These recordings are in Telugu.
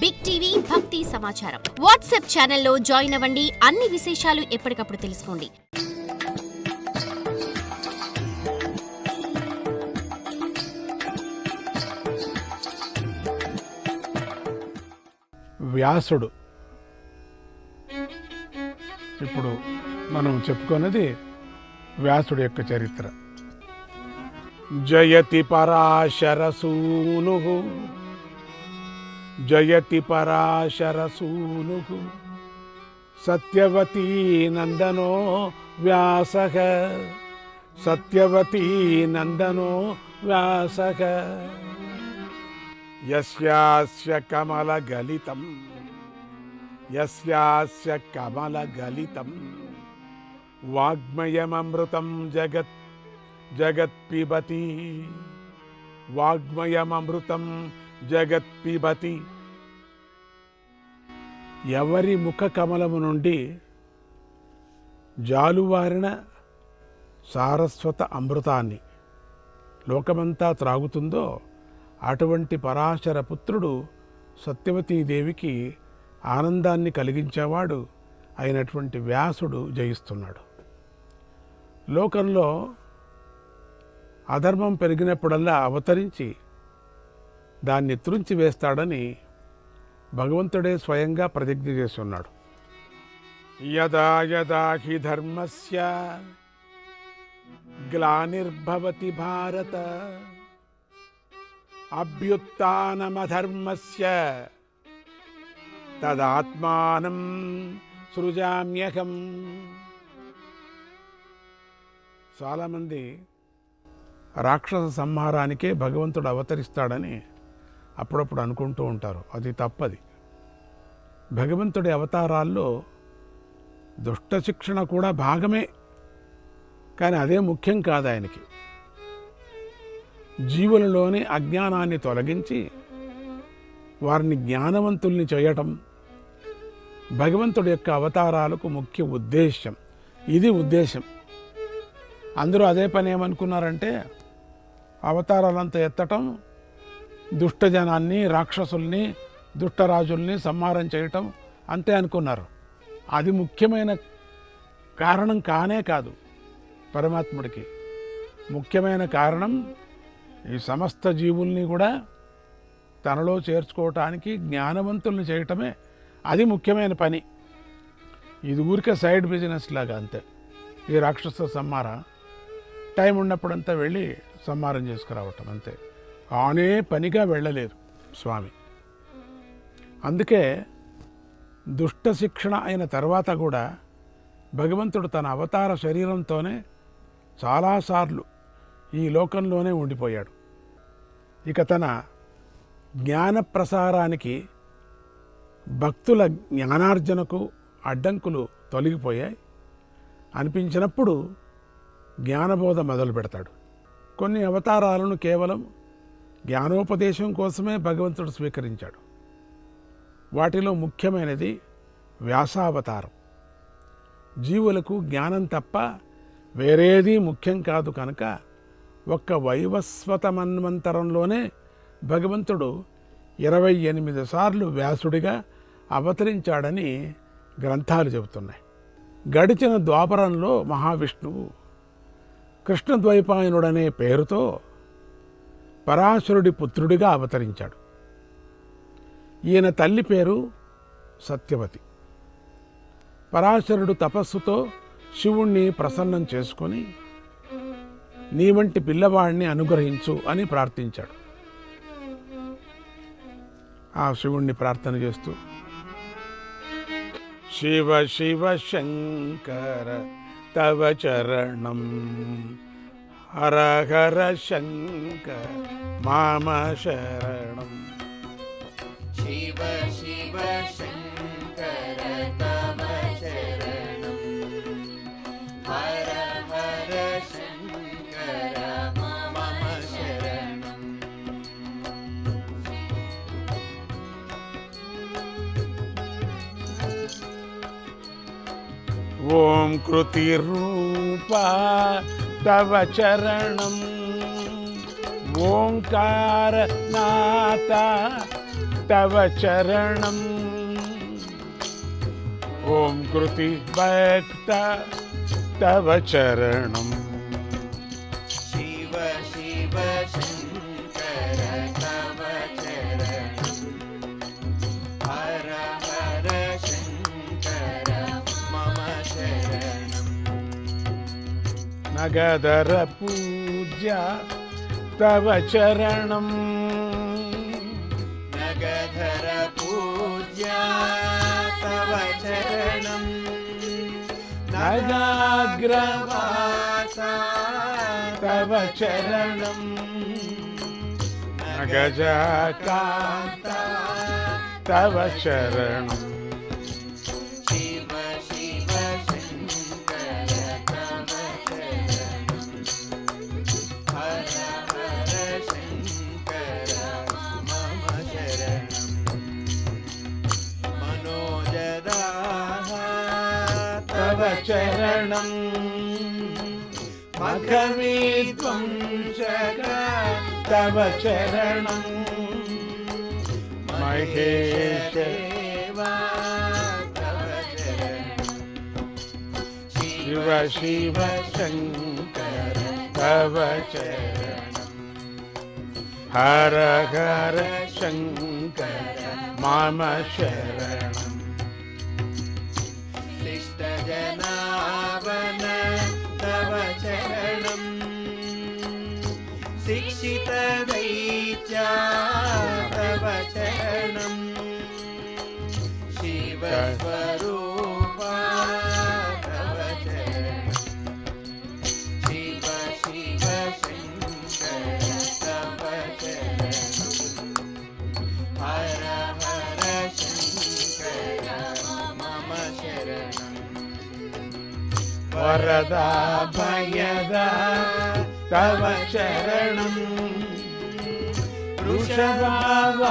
బిగ్ టీవీ భక్తి సమాచారం వాట్సాప్ ఛానల్లో జాయిన్ అవ్వండి. అన్ని విశేషాలు ఎప్పటికప్పుడు తెలుసుకోండి. వ్యాసుడు. ఇప్పుడు మనం చెప్పుకున్నది వ్యాసుడు యొక్క చరిత్ర. జయతి పరాశరసూను జయతి పరాశరసూను సత్యవతీ నందనో వ్యాస సత్యవతీ నందనో వ్యాస యస్యాస్య కమలగలితం యస్యాస్య కమలగలితం వాగ్మయమమృతం జగత్ జగత్పిబతి వాగ్మయమమృతం జగత్ జగత్పిబతి ఎవరి ముఖ కమలము నుండి జాలువారిన సారస్వత అమృతాన్ని లోకమంతా త్రాగుతుందో అటువంటి పరాశర పుత్రుడు సత్యవతీదేవికి ఆనందాన్ని కలిగించేవాడు అయినటువంటి వ్యాసుడు జయిస్తున్నాడు. లోకంలో అధర్మం పెరిగినప్పుడల్లా అవతరించి దాన్ని త్రుంచి వేస్తాడని భగవంతుడే స్వయంగా ప్రతిజ్ఞ చేసి ఉన్నాడు యదా యదా హి ధర్మస్య గ్లానిర్భవతి భారత అభ్యుత్నమధర్మస్య తదాత్మానం సృజామ్యహం. చాలామంది రాక్షస సంహారానికే భగవంతుడు అవతరిస్తాడని అప్పుడప్పుడు అనుకుంటూ ఉంటారు. అది తప్పది. భగవంతుడి అవతారాల్లో దుష్ట శిక్షణ కూడా భాగమే. కానీ అదే ముఖ్యం కాదు ఆయనకి. జీవులలోని అజ్ఞానాన్ని తొలగించి వారిని జ్ఞానవంతుల్ని చేయటం భగవంతుడి యొక్క అవతారాలకు ముఖ్య ఉద్దేశ్యం. ఇది ఉద్దేశం అందరూ అదే పని ఏమనుకున్నారంటే అవతారాలంతా ఎత్తటం దుష్టజనాన్ని రాక్షసుల్ని దుష్టరాజుల్ని సంహారం చేయటం అంతే అనుకున్నారు. అది ముఖ్యమైన కారణం కానే కాదు పరమాత్ముడికి. ముఖ్యమైన కారణం ఈ సమస్త జీవుల్ని కూడా తనలో చేర్చుకోవటానికి జ్ఞానవంతుల్ని చేయటమే అది ముఖ్యమైన పని. ఇది ఊరికే సైడ్ బిజినెస్ లాగా అంతే. ఈ రాక్షస సంహార టైం ఉన్నప్పుడంతా వెళ్ళి సంహారం చేసుకురావటం అంతే. ఆనే పనిగా వెళ్ళలేరు స్వామి. అందుకే దుష్ట శిక్షణ అయిన తర్వాత కూడా భగవంతుడు తన అవతార శరీరంతోనే చాలాసార్లు ఈ లోకంలోనే ఉండిపోయాడు. ఇక తన జ్ఞాన ప్రసారానికి భక్తుల జ్ఞానార్జనకు అడ్డంకులు తొలగిపోయాయి. అనిపించినప్పుడు జ్ఞానబోధ మొదలు పెడతాడు కొన్ని అవతారాలను కేవలం జ్ఞానోపదేశం కోసమే భగవంతుడు స్వీకరించాడు. వాటిలో ముఖ్యమైనది వ్యాసావతారం. జీవులకు జ్ఞానం తప్ప వేరేది ముఖ్యం కాదు కనుక ఒక్క వైవస్వతమన్వంతరంలోనే భగవంతుడు ఇరవై ఎనిమిది సార్లు వ్యాసుడిగా అవతరించాడని గ్రంథాలు చెబుతున్నాయి. గడిచిన ద్వాపరంలో మహావిష్ణువు కృష్ణద్వైపాయనుడనే పేరుతో పరాశరుడి పుత్రుడిగా అవతరించాడు. ఈయన తల్లి పేరు సత్యవతి. పరాశరుడు తపస్సుతో శివుణ్ణి ప్రసన్నం చేసుకొని నీ వంటి పిల్లవాడిని అనుగ్రహించు అని ప్రార్థించాడు. ఆ శివుణ్ణి ప్రార్థన చేస్తూ శివ శివ శంకర తవ చరణం ഹര ഹര ശങ്കർ മാമ ശരണം. ശിവ ശിവ ശങ്കര തവ ശരണം. ഹര ഹര ശങ്കര മാമ ശരണം. ഓം കൃതിരൂപ तव चरणम् ओङ्कारनाथा तव चरणम् ॐ कृति भक्ता तव चरणम् నగదర పూజ తవ చరణం. నగధర పూజ తవ చరణం. నగాగ్రవాస తవ చరణం. నగజకాంత తవ చరణం. തവക്ഷരണം മഖമീത്വം ശക തവക്ഷരണം മഹേഷ ശിവ ശിവ ശങ്കര തവചരണം. ഹര ഹര ശങ്കര മാമ ശര शिक्षितदैत्या तव चरणम् शिवस्वरूपा तव चरणम् शिव शिव शङ्कर तव चरणम् हर हर शङ्कर मम शरणम् वरदा भयदा तव शरणम् वृषभावाहन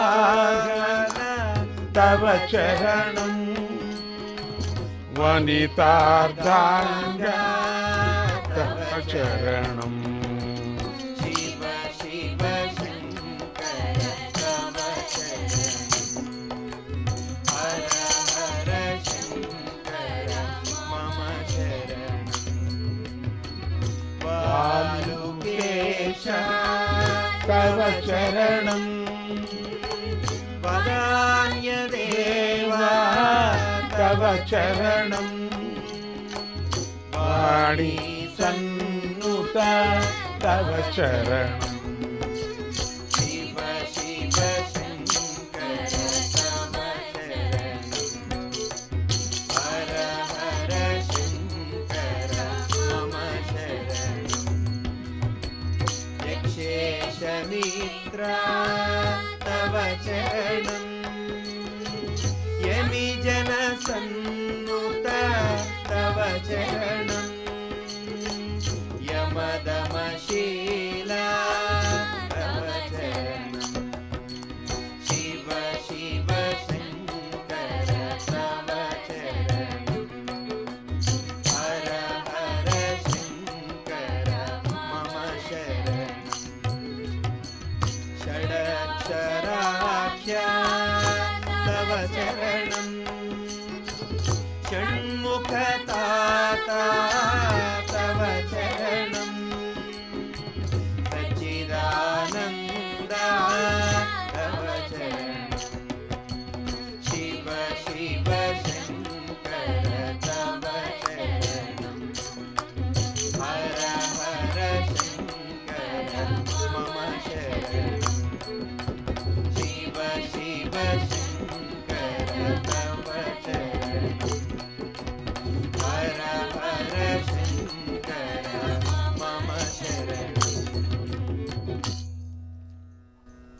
तव चरणम् वनितार्धाङ्गा तव चरणम् शिव तव चरणम् वदान्यदेवा तव चरणम् वाणी सन्नुत तव चरणम्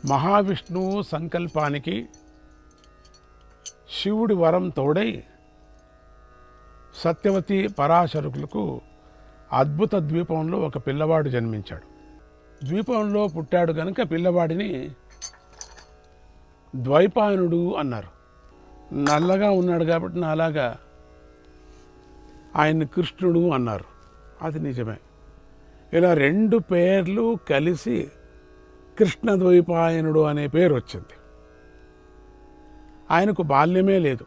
మహావిష్ణువు సంకల్పానికి శివుడి వరం తోడై సత్యవతి పరాశరుకులకు అద్భుత ద్వీపంలో ఒక పిల్లవాడు జన్మించాడు. ద్వీపంలో పుట్టాడు గనుక పిల్లవాడిని ద్వైపాయనుడు అన్నారు. నల్లగా ఉన్నాడు కాబట్టి నాలాగా ఆయన్ని కృష్ణుడు అన్నారు. అది నిజమే. ఇలా రెండు పేర్లు కలిసి కృష్ణద్వైపాయనుడు అనే పేరు వచ్చింది. ఆయనకు బాల్యమే లేదు.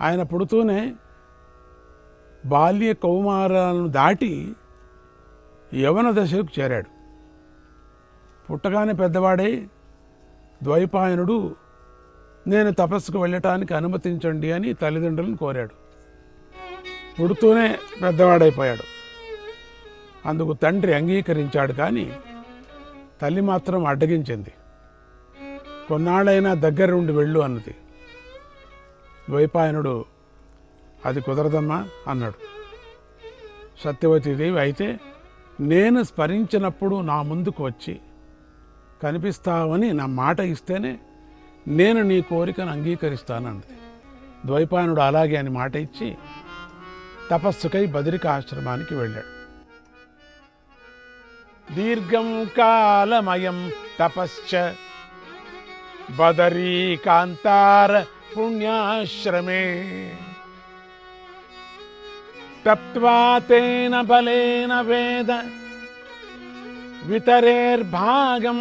ఆయన పుడుతూనే బాల్య కౌమారాలను దాటి యవన దశకు చేరాడు. పుట్టగానే పెద్దవాడై ద్వైపాయనుడు నేను తపస్సుకు వెళ్ళటానికి అనుమతించండి అని తల్లిదండ్రులను కోరాడు. పుడుతూనే పెద్దవాడైపోయాడు. అందుకు తండ్రి అంగీకరించాడు కానీ తల్లి మాత్రం అడ్డగించింది. కొన్నాళ్ళైనా దగ్గర ఉండి వెళ్ళు అన్నది. ద్వైపాయనుడు అది కుదరదమ్మా అన్నాడు. సత్యవతీదేవి అయితే నేను స్మరించినప్పుడు నా ముందుకు వచ్చి కనిపిస్తావని నా మాట ఇస్తేనే నేను నీ కోరికను అంగీకరిస్తానన్నది. ద్వైపాయనుడు అలాగే అని మాట ఇచ్చి తపస్సుకై బదరిక ఆశ్రమానికి వెళ్ళాడు. దీర్ఘం కాలమయం తపశ్చ బదరీకాంతార పుణ్యాశ్రమే తప్త్వా తేన బలేన వేద వితరేర్భాగం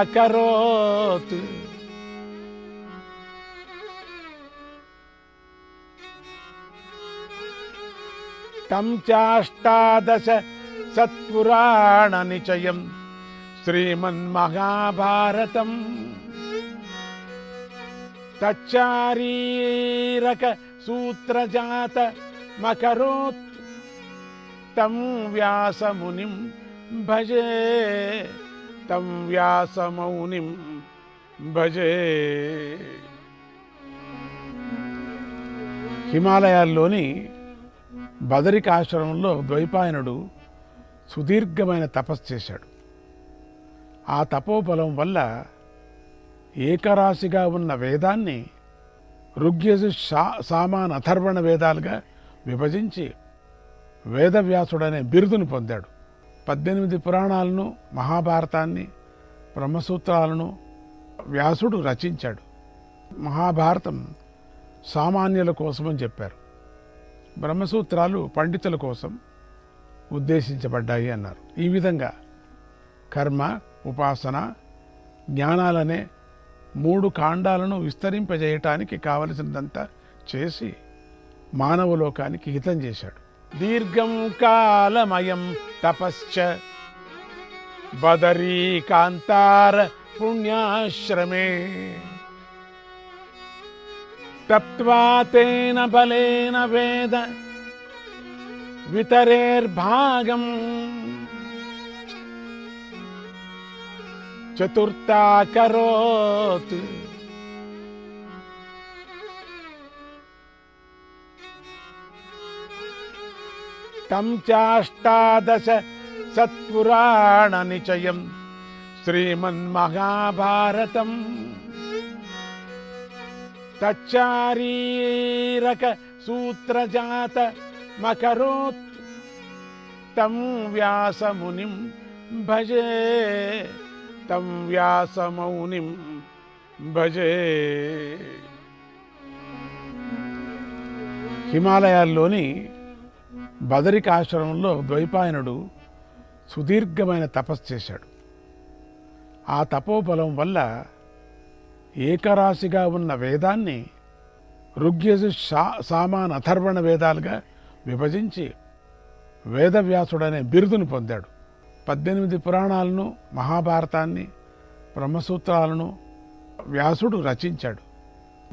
చతుర్థాకరోత్ తం చాష్టాదశ సత్పురాణ నిచయం. శ్రీమన్మహాభారతం. తచ్చారీరక సూత్రజాత మకరోత్. తం వ్యాసమునిం భజే. తం వ్యాసమౌనిం భజే. హిమాలయాల్లోని బదరికాశ్రమంలో ద్వైపాయనుడు సుదీర్ఘమైన తపస్సు చేశాడు. ఆ తపోబలం వల్ల ఏకరాశిగా ఉన్న వేదాన్ని ఋగ్యజు సా సామాన్ అథర్వణ వేదాలుగా విభజించి వేదవ్యాసుడనే బిరుదును పొందాడు. పద్దెనిమిది పురాణాలను మహాభారతాన్ని బ్రహ్మసూత్రాలను వ్యాసుడు రచించాడు. మహాభారతం సామాన్యుల కోసమని చెప్పారు. బ్రహ్మసూత్రాలు పండితుల కోసం ఉద్దేశించబడ్డాయి అన్నారు. ఈ విధంగా కర్మ ఉపాసన జ్ఞానాలనే మూడు కాండాలను విస్తరింపజేయటానికి కావలసినదంతా చేసి మానవలోకానికి హితం చేశాడు. దీర్ఘం కాలమయం తపశ్చ బదరీకాంతార పుణ్యాశ్రమే తప్త్వా తేన బలేన వేద వితరేర్భాగం చతుర్థాకరోత్ తం చాష్టాదశ సత్పురాణ నిచయం శ్రీమన్మహాభారతం తచ్చారీరక సూత్రజాత మకరోత్ తం వ్యాసమునిం భజే తం వ్యాసమౌనిం భజే హిమాలయాల్లోని బదరికాశ్రమంలో ద్వైపాయనుడు సుదీర్ఘమైన తపస్సు చేశాడు. ఆ తపోబలం వల్ల ఏకరాశిగా ఉన్న వేదాన్ని ఋగ్యజు సా సామాన్ అథర్వణ వేదాలుగా విభజించి వేదవ్యాసుడనే బిరుదును పొందాడు. పద్దెనిమిది పురాణాలను మహాభారతాన్ని బ్రహ్మసూత్రాలను వ్యాసుడు రచించాడు.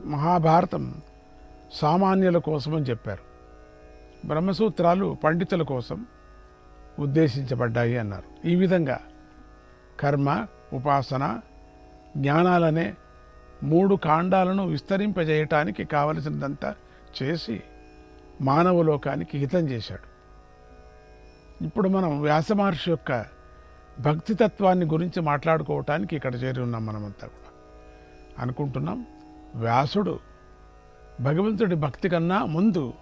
మహాభారతం సామాన్యుల కోసమని చెప్పారు. బ్రహ్మసూత్రాలు పండితుల కోసం ఉద్దేశించబడ్డాయి అన్నారు. ఈ విధంగా కర్మ ఉపాసన జ్ఞానాలనే మూడు కాండాలను విస్తరింపజేయటానికి కావలసినదంతా చేసి మానవలోకానికి హితం చేశాడు. ఇప్పుడు మనం వ్యాస మహర్షి యొక్క భక్తి తత్వాన్ని గురించి మాట్లాడుకోవటానికి ఇక్కడ చేరి ఉన్నాం మనమంతా కూడా. అనుకుంటున్నాం వ్యాసుడు భగవంతుడి భక్తి కన్నా ముందు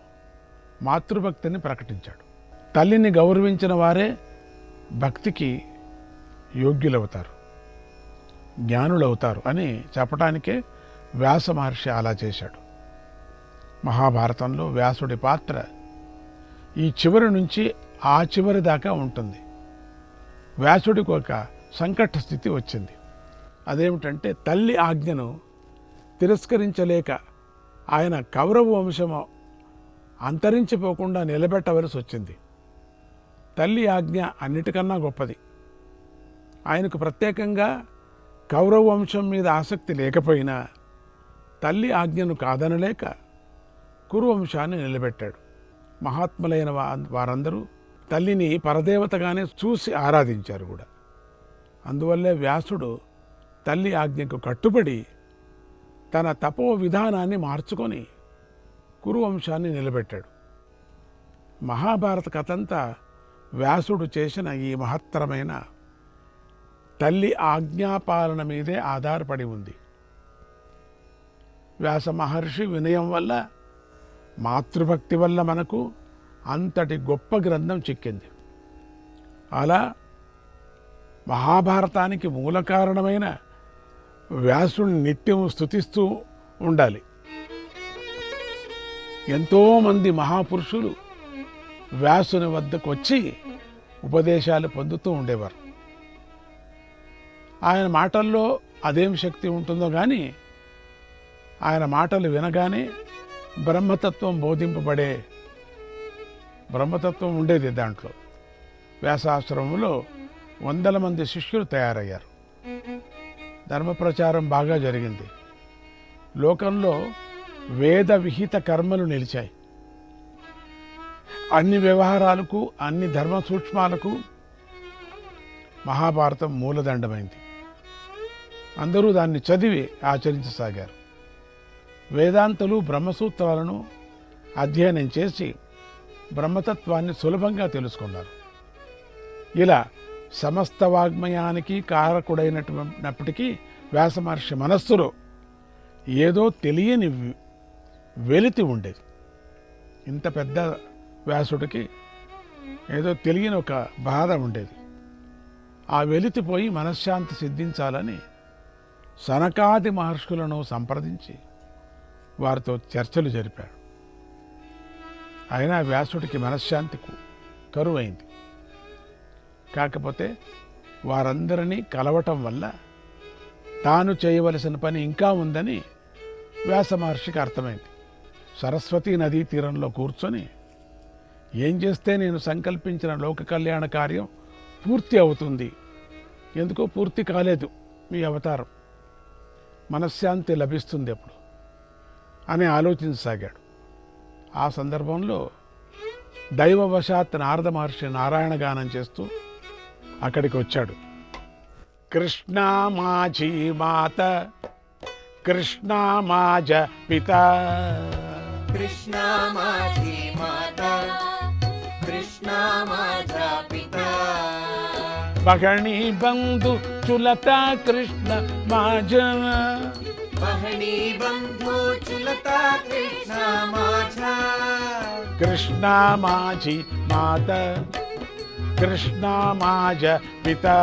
మాతృభక్తిని ప్రకటించాడు. తల్లిని గౌరవించిన వారే భక్తికి యోగ్యులవుతారు. జ్ఞానులవుతారు అని చెప్పటానికే వ్యాస మహర్షి అలా చేశాడు. మహాభారతంలో వ్యాసుడి పాత్ర ఈ చివరి నుంచి ఆ చివరి దాకా ఉంటుంది. వ్యాసుడికి ఒక సంకట స్థితి వచ్చింది. అదేమిటంటే తల్లి ఆజ్ఞను తిరస్కరించలేక ఆయన కౌరవ వంశము అంతరించిపోకుండా నిలబెట్టవలసి వచ్చింది. తల్లి ఆజ్ఞ అన్నిటికన్నా గొప్పది. ఆయనకు ప్రత్యేకంగా కౌరవ వంశం మీద ఆసక్తి లేకపోయినా తల్లి ఆజ్ఞను కాదనలేక కురువంశాన్ని నిలబెట్టాడు. మహాత్ములైన వారందరూ తల్లిని పరదేవతగానే చూసి ఆరాధించారు కూడా. అందువల్లే వ్యాసుడు తల్లి ఆజ్ఞకు కట్టుబడి తన తపో విధానాన్ని మార్చుకొని కురువంశాన్ని నిలబెట్టాడు. మహాభారత కథంతా వ్యాసుడు చేసిన ఈ మహత్తరమైన తల్లి ఆజ్ఞాపాలన మీదే ఆధారపడి ఉంది. వ్యాస మహర్షి వినయం వల్ల మాతృభక్తి వల్ల మనకు అంతటి గొప్ప గ్రంథం చిక్కింది. అలా మహాభారతానికి మూల కారణమైన వ్యాసుని నిత్యం స్థుతిస్తూ ఉండాలి. ఎంతోమంది మహాపురుషులు వ్యాసుని వద్దకు వచ్చి ఉపదేశాలు పొందుతూ ఉండేవారు. ఆయన మాటల్లో అదేం శక్తి ఉంటుందో కానీ ఆయన మాటలు వినగానే బ్రహ్మతత్వం బోధింపబడే బ్రహ్మతత్వం ఉండేది దాంట్లో. వ్యాసాశ్రమంలో వందల మంది శిష్యులు తయారయ్యారు. ధర్మ ప్రచారం బాగా జరిగింది. లోకంలో వేద విహిత కర్మలు నిలిచాయి. అన్ని వ్యవహారాలకు అన్ని ధర్మ సూక్ష్మాలకు మహాభారతం మూలదండమైంది. అందరూ దాన్ని చదివి ఆచరించసాగారు. వేదాంతులు బ్రహ్మసూత్రాలను అధ్యయనం చేసి బ్రహ్మతత్వాన్ని సులభంగా తెలుసుకున్నారు. ఇలా సమస్త వాగ్మయానికి కారకుడైనటువంటినప్పటికీ వ్యాసమహర్షి మనస్సులో ఏదో తెలియని వెలితి ఉండేది. ఇంత పెద్ద వ్యాసుడికి ఏదో తెలియని ఒక బాధ ఉండేది. ఆ వెలితిపోయి మనశ్శాంతి సిద్ధించాలని సనకాది మహర్షులను సంప్రదించి వారితో చర్చలు జరిపాడు. అయినా వ్యాసుడికి మనశ్శాంతికు కరువైంది. కాకపోతే వారందరినీ కలవటం వల్ల తాను చేయవలసిన పని ఇంకా ఉందని వ్యాస మహర్షికి అర్థమైంది. సరస్వతీ నదీ తీరంలో కూర్చొని ఏం చేస్తే నేను సంకల్పించిన లోక కళ్యాణ కార్యం పూర్తి అవుతుంది. ఎందుకో పూర్తి కాలేదు మీ అవతారం. మనశ్శాంతి లభిస్తుంది ఎప్పుడు అని ఆలోచించసాగాడు. ఆ సందర్భంలో దైవవశాత్ నారద మహర్షి నారాయణ గానం చేస్తూ అక్కడికి వచ్చాడు. కృష్ణ మాజీ మాత కృష్ణ మాజ పిత. కృష్ణ మాజీ మాత కృష్ణ మాజ పిత. బంధు चुलता कृष्ण माझा बहिणी बंधु चुलता कृष्ण माझा कृष्णा माझी माता कृष्णा माझा पिता।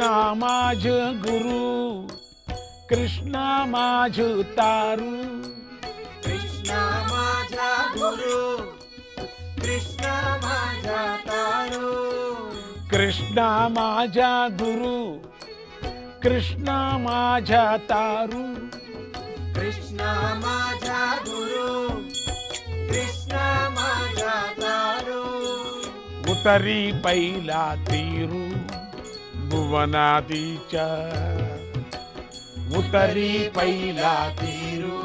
कृष्णा माझ गुरु कृष्णा माझ तारू. कृष्णा माझा गुरु कृष्णा माझा तारू. कृष्णा माझा गुरु कृष्णा माझा तारू. कृष्णा माझा गुरु कृष्णा माझा तारू. उतरी पहिला तीरू. भुवनाती च उतरी पैला तीरु।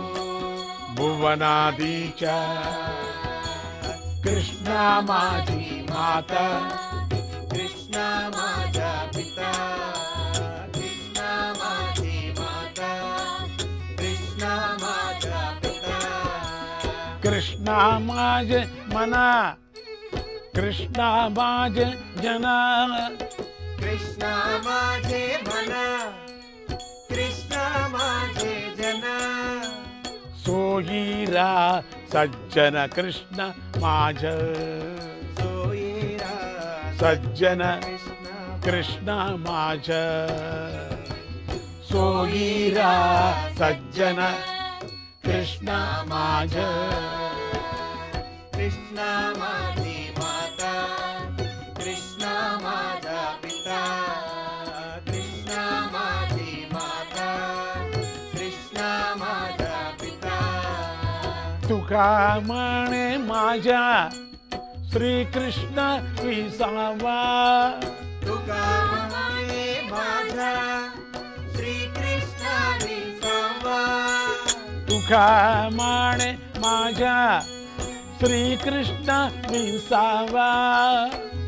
भुवनादी च कृष्णा माजी माता। कृष्णा माजा पिता। कृष्णा माजी माता। कृष्णा माजा पिता। कृष्णा माझे मना। कृष्णा माझे जना। कृष्णा माझे भला कृष्णा माझे जना। सोयीरा सज्जन कृष्ण माझ। सोयीरा सज्जन कृष्ण माझ। सोयीरा सज्जन कृष्ण माझ। कृष्ण तुका म्हणे माझ्या श्रीकृष्ण विसावा तुका म्हणे माझा श्रीकृष्ण विसावा तुका म्हणे माझ्या श्रीकृष्ण विसावा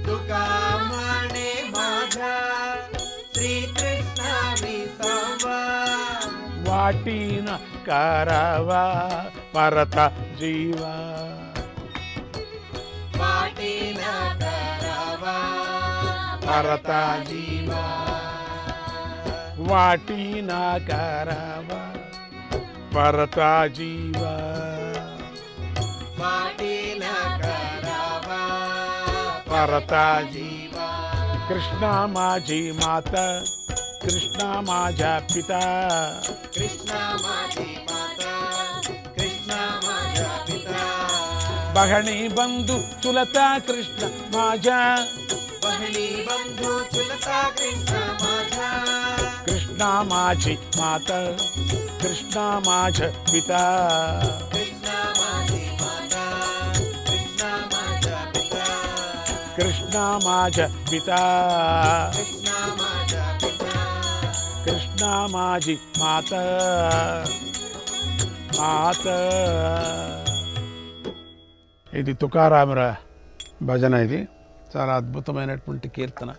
तुका म्हणे माझा श्रीकृष्ण विसावा वाटीन करावा। परता जीवा। परता जीवा। वाटीन करावा। परता जीवा। परता जीवा। कृष्णा माझी माता कृष्णा माझ्या पिता। कृष्णा ಬಹಣಿ ಬಂದು ಚುಲತಾ ಕೃಷ್ಣ ಮಾಜ ಬಹಣಿ ಬಂದು ಚುಲತಾ ಕೃಷ್ಣ ಮಾಜ ಕೃಷ್ಣ ಮಾಜಿ ಮಾತ ಕೃಷ್ಣ ಮಾಜ ಪಿತಾ कृष्णा माज पिता कृष्णा माजी माता माता ఇది తుకారామర భజన ఇది. చాలా అద్భుతమైనటువంటి కీర్తన.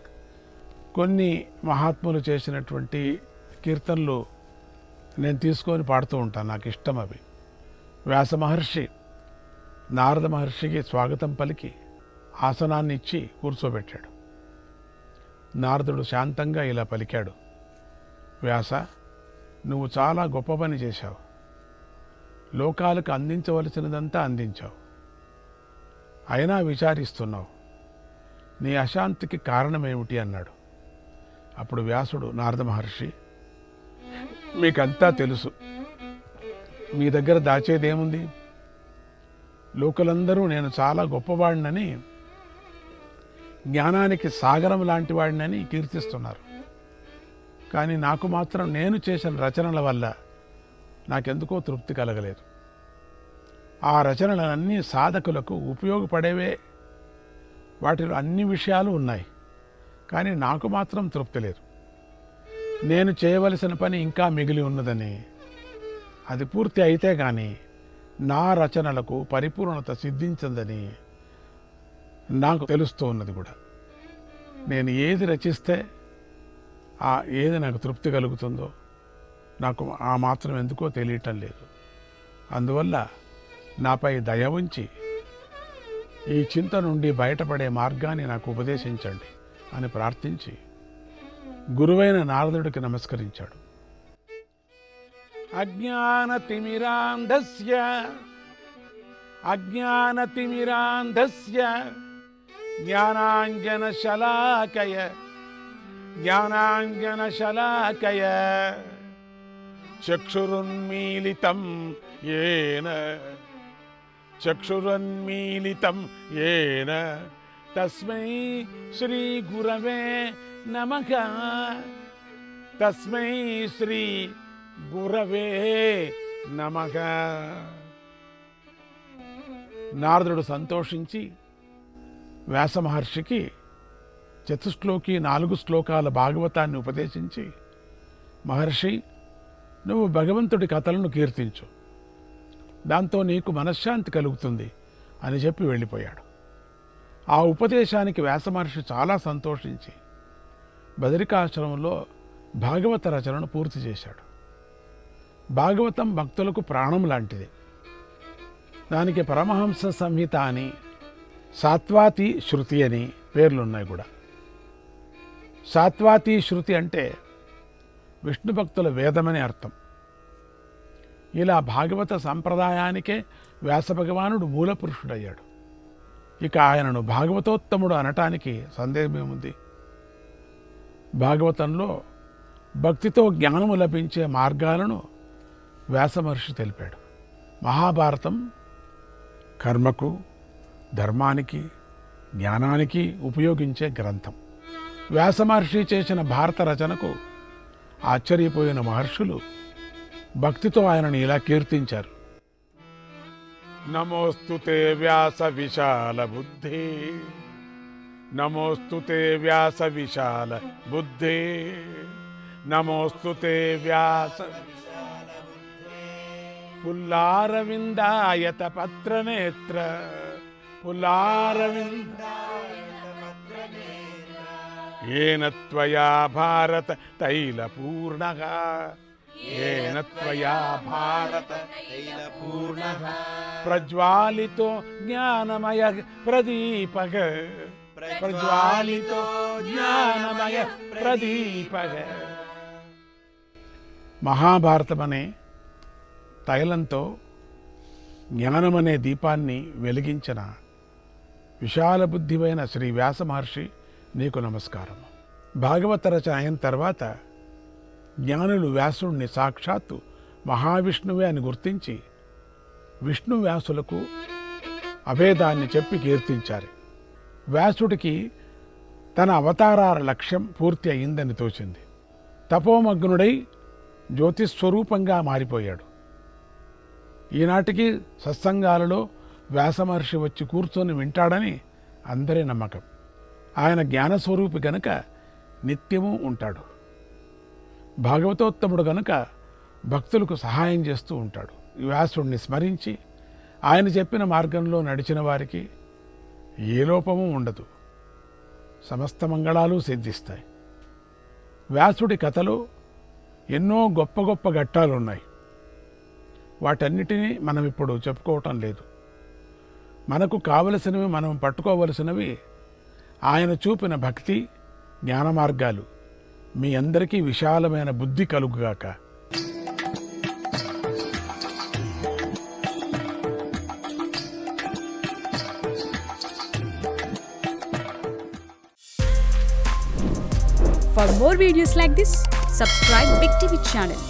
కొన్ని మహాత్ములు చేసినటువంటి కీర్తనలు నేను తీసుకొని పాడుతూ ఉంటాను. నాకు ఇష్టం అవి. వ్యాస మహర్షి నారద మహర్షికి స్వాగతం పలికి ఆసనాన్ని ఇచ్చి కూర్చోబెట్టాడు. నారదుడు శాంతంగా ఇలా పలికాడు వ్యాస నువ్వు చాలా గొప్ప పని చేశావు. లోకాలకు అందించవలసినదంతా అందించావు. అయినా విచారిస్తున్నావు. నీ అశాంతికి కారణమేమిటి? అన్నాడు. అప్పుడు వ్యాసుడు నారద మహర్షి మీకంతా తెలుసు. మీ దగ్గర దాచేదేముంది? లోకలందరూ నేను చాలా గొప్పవాడినని జ్ఞానానికి సాగరం లాంటి వాడినని కీర్తిస్తున్నారు. కానీ నాకు మాత్రం నేను చేసిన రచనల వల్ల నాకెందుకో తృప్తి కలగలేదు. ఆ రచనలన్నీ సాధకులకు ఉపయోగపడేవే. వాటిలో అన్ని విషయాలు ఉన్నాయి. కానీ నాకు మాత్రం తృప్తి లేదు. నేను చేయవలసిన పని ఇంకా మిగిలి ఉన్నదని. అది పూర్తి అయితే కానీ నా రచనలకు పరిపూర్ణత సిద్ధించిందని నాకు తెలుస్తూ ఉన్నది కూడా. నేను ఏది రచిస్తే ఆ ఏది నాకు తృప్తి కలుగుతుందో నాకు ఆ మాత్రం ఎందుకో తెలియటం లేదు. అందువల్ల నాపై దయ ఉంచి ఈ చింత నుండి బయటపడే మార్గాన్ని నాకు ఉపదేశించండి అని ప్రార్థించి గురువైన నారదుడికి నమస్కరించాడు. అజ్ఞానతిమిరాంధస్య అజ్ఞానతిమిరాంధస్య జ్ఞానాంజన శలాకయ చక్షురున్మీలితం ఏన. చక్షురన్మీలితం ఏన తస్మై శ్రీ గురవే నమః తస్మై శ్రీ గురవే నమః నారదుడు సంతోషించి వ్యాస మహర్షికి చతుశ్లోకి నాలుగు శ్లోకాల భాగవతాన్ని ఉపదేశించి మహర్షి నువ్వు భగవంతుడి కథలను కీర్తించు. దాంతో నీకు మనశ్శాంతి కలుగుతుంది అని చెప్పి వెళ్ళిపోయాడు. ఆ ఉపదేశానికి వ్యాసమహర్షి చాలా సంతోషించి బదరికాశ్రమంలో భాగవత రచనను పూర్తి చేశాడు. భాగవతం భక్తులకు ప్రాణం లాంటిది. దానికి పరమహంస సంహిత అని సాత్వాతి శృతి అని పేర్లున్నాయి కూడా. సాత్వాతి శృతి అంటే విష్ణు భక్తుల వేదమని అర్థం. ఇలా భాగవత సంప్రదాయానికే వ్యాస భగవానుడు మూల పురుషుడయ్యాడు ఇక ఆయనను భాగవతోత్తముడు అనటానికి సందేహమేముంది? భాగవతంలో భక్తితో జ్ఞానము లభించే మార్గాలను వ్యాసమహర్షి తెలిపాడు. మహాభారతం కర్మకు ధర్మానికి జ్ఞానానికి ఉపయోగించే గ్రంథం. వ్యాసమహర్షి చేసిన భారత రచనకు ఆశ్చర్యపోయిన మహర్షులు భక్తితో ఆయనను ఇలా కీర్తించారు. నమోస్తుతే వ్యాస విశాల బుద్ధి. నమోస్తుతే వ్యాస విశాల బుద్ధి. నమోస్తుతే వ్యాస పుల్లారవిందాయత పత్రనేత్ర పుల్లారవింద ఏన త్వయా భారత తైలపూర్ణః. ప్రజ్వాలితో జ్ఞానమయ ప్రదీపక ప్రజ్వాలితో జ్ఞానమయ ప్రదీపక మహాభారతం అనే తైలంతో జ్ఞానమనే దీపాన్ని వెలిగించిన విశాల బుద్ధివైన శ్రీ వ్యాస మహర్షి నీకు నమస్కారం భాగవత రచన అయిన తర్వాత జ్ఞానులు వ్యాసుడిని సాక్షాత్తు మహావిష్ణువే అని గుర్తించి విష్ణు వ్యాసులకు అభేదాన్ని చెప్పి కీర్తించారు. వ్యాసుడికి తన అవతారాల లక్ష్యం పూర్తి అయిందని తోచింది. తపోమగ్నుడై జ్యోతిస్వరూపంగా మారిపోయాడు. ఈనాటికి సత్సంగాలలో వ్యాసమహర్షి వచ్చి కూర్చొని వింటాడని అందరి నమ్మకం. ఆయన జ్ఞానస్వరూపి గనుక నిత్యము ఉంటాడు. భాగవతోత్తముడు గనుక భక్తులకు సహాయం చేస్తూ ఉంటాడు. వ్యాసుడిని స్మరించి ఆయన చెప్పిన మార్గంలో నడిచిన వారికి ఏ లోపము ఉండదు. సమస్త మంగళాలు సిద్ధిస్తాయి. వ్యాసుడి కథలో ఎన్నో గొప్ప గొప్ప ఘట్టాలు ఉన్నాయి వాటన్నిటినీ మనం ఇప్పుడు చెప్పుకోవటం లేదు. మనకు కావలసినవి మనం పట్టుకోవలసినవి ఆయన చూపిన భక్తి జ్ఞాన మార్గాలు మీ అందరికీ విశాలమైన బుద్ధి కలుగుగాక For more videos like this, subscribe Big TV channel